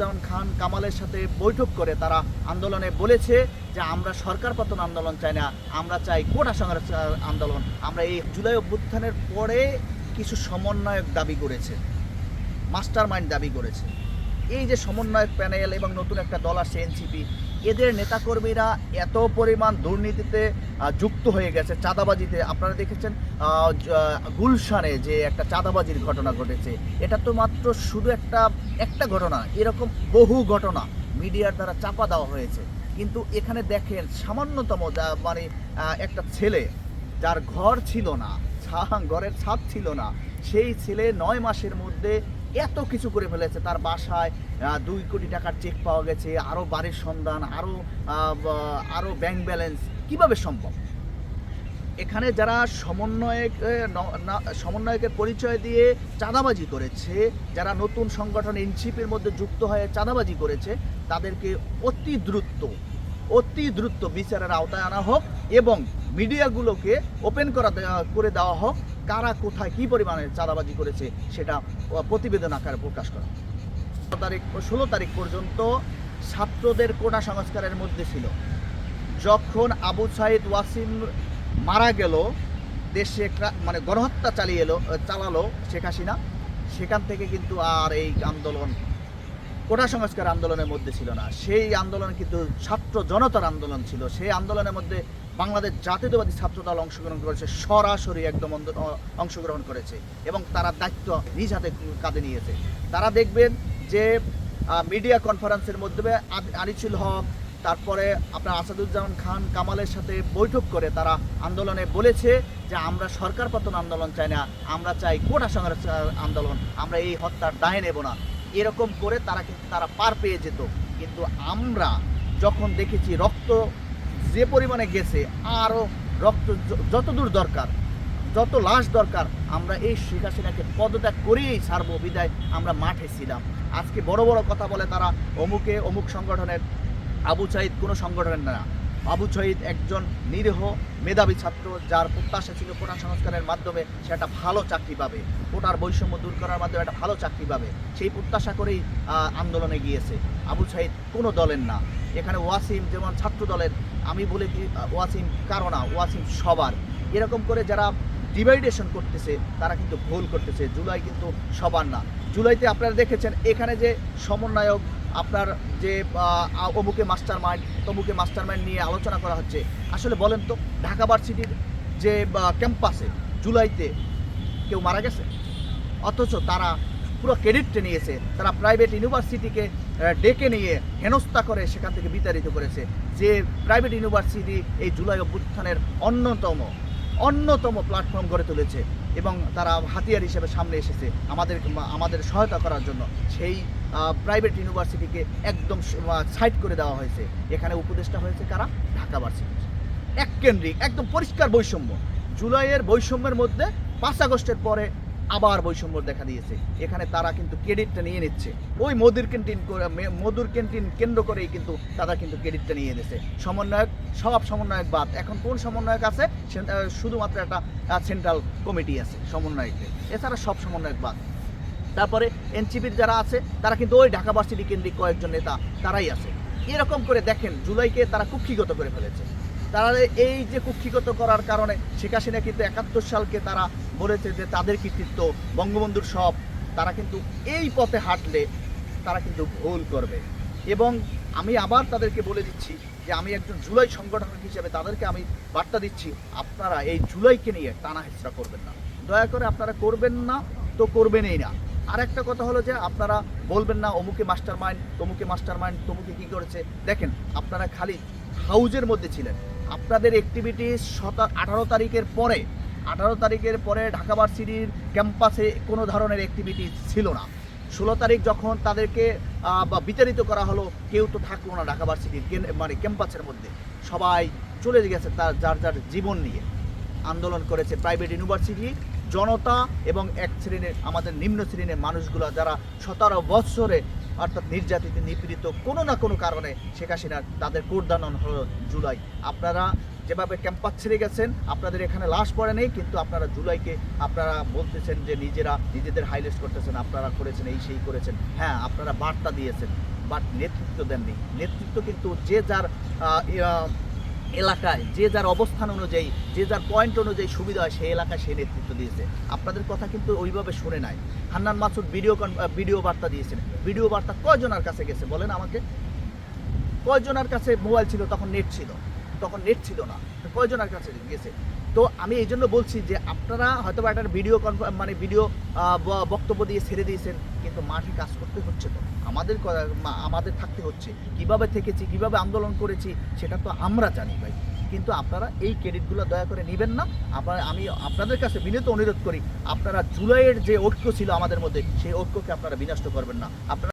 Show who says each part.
Speaker 1: জামান খান কামালের সাথে বৈঠক করে তারা আন্দোলনে বলেছে যে আমরা সরকার পতন আন্দোলন চাই না, আমরা চাই কোটা সংরক্ষণ আন্দোলন। আমরা এই জুলাই অভ্যুত্থানের পরে কিছু সমন্বয়ক দাবি করেছে মাস্টার মাইন্ড দাবি করেছে। এই যে সমন্বয়ক প্যানেল এবং নতুন একটা দল আসছে, এনসিপি এদের নেতাকর্মীরা এত পরিমাণ দুর্নীতিতে যুক্ত হয়ে গেছে, চাঁদাবাজিতে। আপনারা দেখেছেন গুলশানে যে একটা চাঁদাবাজির ঘটনা ঘটেছে। এটা তো মাত্র শুধু একটা একটা ঘটনা, এরকম বহু ঘটনা মিডিয়ার দ্বারা চাপা দেওয়া হয়েছে। কিন্তু এখানে দেখেন, সামান্যতম যা- মানে একটা ছেলে, যার ঘর ছিল না ঘরের ছাদ ছিল না, সেই ছেলে নয় মাসের মধ্যে এত কিছু করে ফেলেছে। তার বাসায় দুই কোটি টাকার চেক পাওয়া গেছে আরও বাড়ির সন্ধান আরও আরও ব্যাংক ব্যালেন্স কীভাবে সম্ভব? এখানে যারা সমন্বয়ক সমন্বয়কের পরিচয় দিয়ে চাঁদাবাজি করেছে, যারা নতুন সংগঠন এনসিপির মধ্যে যুক্ত হয়ে চাঁদাবাজি করেছে, তাদেরকে অতি দ্রুত অতি দ্রুত বিচারের আওতায় আনা হোক এবং মিডিয়াগুলোকে ওপেন করা করে দেওয়া হোক, কারা কোথায় কী পরিমাণে চাঁদাবাজি করেছে সেটা প্রতিবেদন আকারে প্রকাশ করা। তারিখ, ষোলো তারিখ পর্যন্ত ছাত্রদের কোটা সংস্কারের মধ্যে ছিল। যখন আবু সাইদ ওয়াসিম মারা গেল, দেশে মানে গণহত্যা চালিয়ে এলো, চালালো শেখ হাসিনা, সেখান থেকে কিন্তু আর এই আন্দোলন কোটা সংস্কার আন্দোলনের মধ্যে ছিল না। সেই আন্দোলন কিন্তু ছাত্র জনতার আন্দোলন ছিল। সেই আন্দোলনের মধ্যে বাংলাদেশ জাতীয়তাবাদী ছাত্র দল অংশগ্রহণ করেছে, সরাসরি একদম অংশগ্রহণ করেছে এবং তারা দায়িত্ব নিজ হাতে কাঁধে নিয়েছে। তারা দেখবেন যে মিডিয়া কনফারেন্সের মধ্যে আনিসুল হক, তারপরে আপনার আসাদুজ্জামান খান কামালের সাথে বৈঠক করে তারা আন্দোলনে বলেছে যে, আমরা সরকার পতন আন্দোলন চাই না, আমরা চাই কোটা সংস্কার আন্দোলন, আমরা এই হত্যার দায় নেব না। এরকম করে তারা কিন্তু তারা পার পেয়ে যেত। কিন্তু আমরা যখন দেখেছি রক্ত যে পরিমাণে গেছে, আরও রক্ত যতদূর দরকার, যত লাশ দরকার, আমরা এই শেখ হাসিনাকে পদত্যাগ করেই ছাড়বো, বিদায় আমরা মাঠে ছিলাম। আজকে বড় বড় কথা বলে তারা অমুকে অমুক সংগঠনের, আবু সাইদ কোনো সংগঠনের না। আবু সাইদ একজন নিরীহ মেধাবী ছাত্র যার প্রত্যাশা ছিল কোটা সংস্কারের মাধ্যমে সে একটা ভালো চাকরি পাবে। কোটার বৈষম্য দূর করার মাধ্যমে একটা ভালো চাকরি পাবে। সেই প্রত্যাশা করেই আন্দোলনে গিয়েছে। আবু সাইদ কোনো দলের না। এখানে ওয়াসিম যেমন ছাত্র দলের, আমি বলে কি ওয়াসিম কারও না, ওয়াসিম সবার। এরকম করে যারা ডিভাইডেশন করতেছে, তারা কিন্তু ভুল করতেছে। জুলাই কিন্তু সবার না। জুলাইতে আপনারা দেখেছেন, এখানে যে সমন্বয়ক আপনার যে অমুকে মাস্টার মাইন্ড তমুকে মাস্টার মাইন্ড নিয়ে আলোচনা করা হচ্ছে। আসলে বলেন তো, ঢাকা ভার্সিটির যে ক্যাম্পাসে জুলাইতে কেউ মারা গেছে? অথচ তারা পুরো ক্রেডিটটা নিয়েছে, তারা প্রাইভেট ইউনিভার্সিটিকে ডেকে নিয়ে হেনস্থা করে সেখান থেকে বিতাড়িত করেছে, যে প্রাইভেট ইউনিভার্সিটি এই জুলাই অভ্যুত্থানের অন্যতম অন্যতম প্ল্যাটফর্ম গড়ে তুলেছে এবং তারা হাতিয়ার হিসেবে সামনে এসেছে আমাদের আমাদের সহায়তা করার জন্য। সেই প্রাইভেট ইউনিভার্সিটিকে একদম সাইড করে দেওয়া হয়েছে। এখানে উপদেষ্টা হয়েছে কারা? ঢাকা ভার্সিটি। এক কেন্দ্রিক, একদম পরিষ্কার বৈষম্য। জুলাইয়ের বৈষম্যের মধ্যে পাঁচ আগস্টের পরে আবার বৈষম্য দেখা দিয়েছে। এখানে তারা কিন্তু ক্রেডিটটা নিয়ে নিচ্ছে। ওই মধুর ক্যান্টিন মধুর ক্যান্টিন কেন্দ্র করেই কিন্তু তারা কিন্তু ক্রেডিটটা নিয়ে নিচ্ছে সমন্বয়ক, সব সমন্বয়ক বাদ। এখন কোন সমন্বয়ক আছে? শুধুমাত্র একটা সেন্ট্রাল কমিটি আছে সমন্বয়কের এছাড়া সব সমন্বয়ক বাদ। তারপরে এনসিপির যারা আছে, তারা কিন্তু ওই ঢাকা ভার্সিটি কেন্দ্রিক কয়েকজন নেতা, তারাই আছে। এরকম করে দেখেন, জুলাইকে তারা কুক্ষিগত করে ফেলেছে। তারা এই যে কুক্ষিগত করার কারণে শেখ হাসিনা কিন্তু একাত্তর সালকে তারা বলেছে যে তাদের কৃতিত্ব, বঙ্গবন্ধুর সব, তারা কিন্তু এই পথে হাঁটলে তারা কিন্তু ভুল করবে। এবং আমি আবার তাদেরকে বলে দিচ্ছি যে আমি একজন জুলাই সংগঠক হিসেবে তাদেরকে আমি বার্তা দিচ্ছি, আপনারা এই জুলাইকে নিয়ে টানা হেঁচড়া করবেন না। দয়া করে আপনারা করবেন না, তো করবেনই না। আর একটা কথা হলো যে আপনারা বলবেন না, অমুকে মাস্টার মাইন্ড তমুকে মাস্টার মাইন্ড তমুকে কী করেছে। দেখেন, আপনারা খালি হাউজের মধ্যে ছিলেন। আপনাদের অ্যাক্টিভিটিস সত আঠারো তারিখের পরে, আঠারো তারিখের পরে ঢাকা ভার্সিটির ক্যাম্পাসে কোনো ধরনের অ্যাক্টিভিটি ছিল না। ষোলো তারিখ যখন তাদেরকে বা বিতাড়িত করা হলো, কেউ তো থাকল না ঢাকা ভার্সিটির মানে ক্যাম্পাসের মধ্যে। সবাই চলে গেছে তার, যার যার জীবন নিয়ে। আন্দোলন করেছে প্রাইভেট ইউনিভার্সিটি জনতা এবং এক শ্রেণির, আমাদের নিম্ন শ্রেণির মানুষগুলো যারা সতেরো বৎসরে অর্থাৎ নির্যাতিত, নিপীড়িত কোনো না কোনো কারণে শেখ হাসিনার তাদের কোর্দানন হলো জুলাই। আপনারা যেভাবে ক্যাম্পাস ছেড়ে গেছেন, আপনাদের এখানে লাশ পড়ে নেই, কিন্তু আপনারা জুলাইকে আপনারা বলতেছেন যে নিজেরা নিজেদের হাইলাইট করতেছেন, আপনারা করেছেন এই সেই করেছেন। হ্যাঁ আপনারা বার্তা দিয়েছেন, বাট নেতৃত্ব দেননি। নেতৃত্ব কিন্তু যে যার এলাকায় যে যার অবস্থান অনুযায়ী, যে যার পয়েন্ট অনুযায়ী সুবিধা হয় সেই এলাকায় সে নেতৃত্ব দিয়েছে। আপনাদের কথা কিন্তু ওইভাবে শুনে নাই। হান্নান মাসুদ ভিডিও ভিডিও বার্তা দিয়েছেন। ভিডিও বার্তা কয়জনের কাছে গেছে বলেন আমাকে? কয়জনের কাছে মোবাইল ছিল, তখন নেট ছিল। তখন নেট ছিল না। কয়জনের কাছে গেছে? তো আমি এই জন্য বলছি যে আপনারা হয়তো একটা ভিডিও কনফার মানে ভিডিও বক্তব্য দিয়ে ছেড়ে দিয়েছেন। কিন্তু মাঠে কাজ করতে হচ্ছে তো। আমাদের আমাদের থাকতে হচ্ছে। কীভাবে থেকেছি, কীভাবে আন্দোলন করেছি, সেটা তো আমরা জানি ভাই। কিন্তু আপনারা এই ক্রেডিটগুলো দয়া করে নেবেন না। আপনারা আমি আপনাদের কাছে বিনীত অনুরোধ করি, আপনারা জুলাইয়ের যে ঐক্য ছিল আমাদের মধ্যে, সেই ঐক্যকে আপনারা বিনষ্ট করবেন না। আপনারা